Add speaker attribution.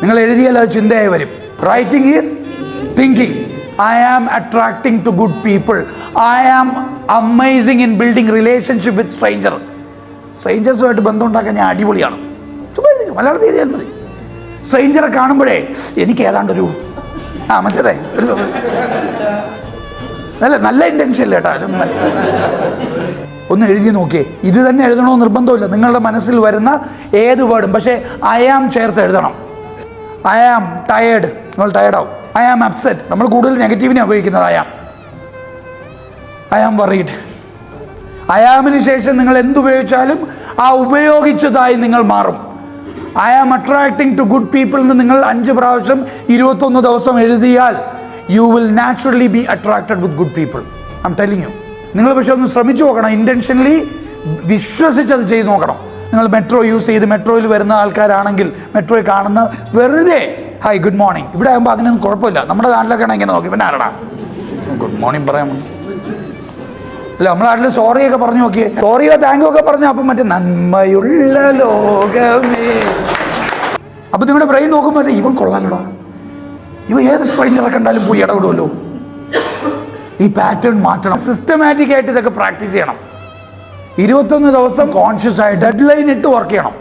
Speaker 1: നിങ്ങൾ എഴുതിയാൽ അത് ചിന്തയായി വരും. Writing is thinking I am attracting to good people I am amazing in building relationship with stranger സ്ട്രേഞ്ചേഴ്സുമായിട്ട് ബന്ധം ഉണ്ടാക്കാൻ ഞാൻ അടിപൊളിയാണ്. മലയാളത്തിൽ എഴുതിയാൽ മതി. സ്ട്രേഞ്ചറെ കാണുമ്പോഴേ എനിക്ക് ഏതാണ്ടൊരു ആ മറ്റേതേ ഒരു നല്ല നല്ല ഇന്റൻഷൻ കേട്ടോ ഒന്ന് എഴുതി നോക്കിയേ ഇത് തന്നെ എഴുതണമെന്ന് നിർബന്ധമില്ല. നിങ്ങളുടെ മനസ്സിൽ വരുന്ന ഏത് വേർഡും. പക്ഷേ ഐ ആം ചേർത്ത് എഴുതണം. ഐ ആം ടയേർഡ് നിങ്ങൾ ടയേർഡാവും ഐ ആം അപ്സെറ്റ് നമ്മൾ കൂടുതൽ നെഗറ്റീവിനെ ഉപയോഗിക്കുന്നത് I am I am worried I ആമിന് ശേഷം നിങ്ങൾ എന്തുപയോഗിച്ചാലും ആ ഉപയോഗിച്ചതായി നിങ്ങൾ മാറും. I am attracting to good people എന്ന് നിങ്ങൾ അഞ്ച് പ്രാവശ്യം ഇരുപത്തൊന്ന് ദിവസം എഴുതിയാൽ you will naturally be attracted with good people I am telling you നിങ്ങൾ പക്ഷെ ഒന്ന് ശ്രമിച്ചു നോക്കണം. ഇന്റൻഷനലി വിശ്വസിച്ചത് ചെയ്തു നോക്കണം. നിങ്ങൾ മെട്രോ യൂസ് ചെയ്ത് മെട്രോയിൽ വരുന്ന ആൾക്കാരാണെങ്കിൽ മെട്രോയിൽ കാണുന്ന വെറുതെ ഹായ് ഗുഡ് മോർണിംഗ് ഇവിടെ ആകുമ്പോൾ അതിനൊന്നും കുഴപ്പമില്ല. നമ്മുടെ നാട്ടിലൊക്കെ ഇങ്ങനെ നോക്കി. പിന്നെ ആരടാ? ഗുഡ് മോർണിംഗ് പറയാൻ അല്ല നമ്മളെ നാട്ടിൽ സോറിയൊക്കെ പറഞ്ഞു നോക്കിയേ. സോറിയോ താങ്കോ ഒക്കെ പറഞ്ഞു അപ്പം മറ്റേ നന്മയുള്ള ലോകമേ. അപ്പൊ നിങ്ങളുടെ ബ്രെയിൻ നോക്കുമ്പോൾ ഇവൻ കൊള്ളാലോ ഇവ ഏത് സ്ട്രെയിനൊക്കെ കണ്ടാലും പോയി ഇടപെടുമല്ലോ ഈ പാറ്റേൺ മാറ്റണം. സിസ്റ്റമാറ്റിക് ആയിട്ട് ഇതൊക്കെ പ്രാക്ടീസ് ചെയ്യണം. ഇരുപത്തൊന്ന് ദിവസം കോൺഷ്യസ് ആയി ഡെഡ് ലൈൻ ഇട്ട് വർക്ക് ചെയ്യണം.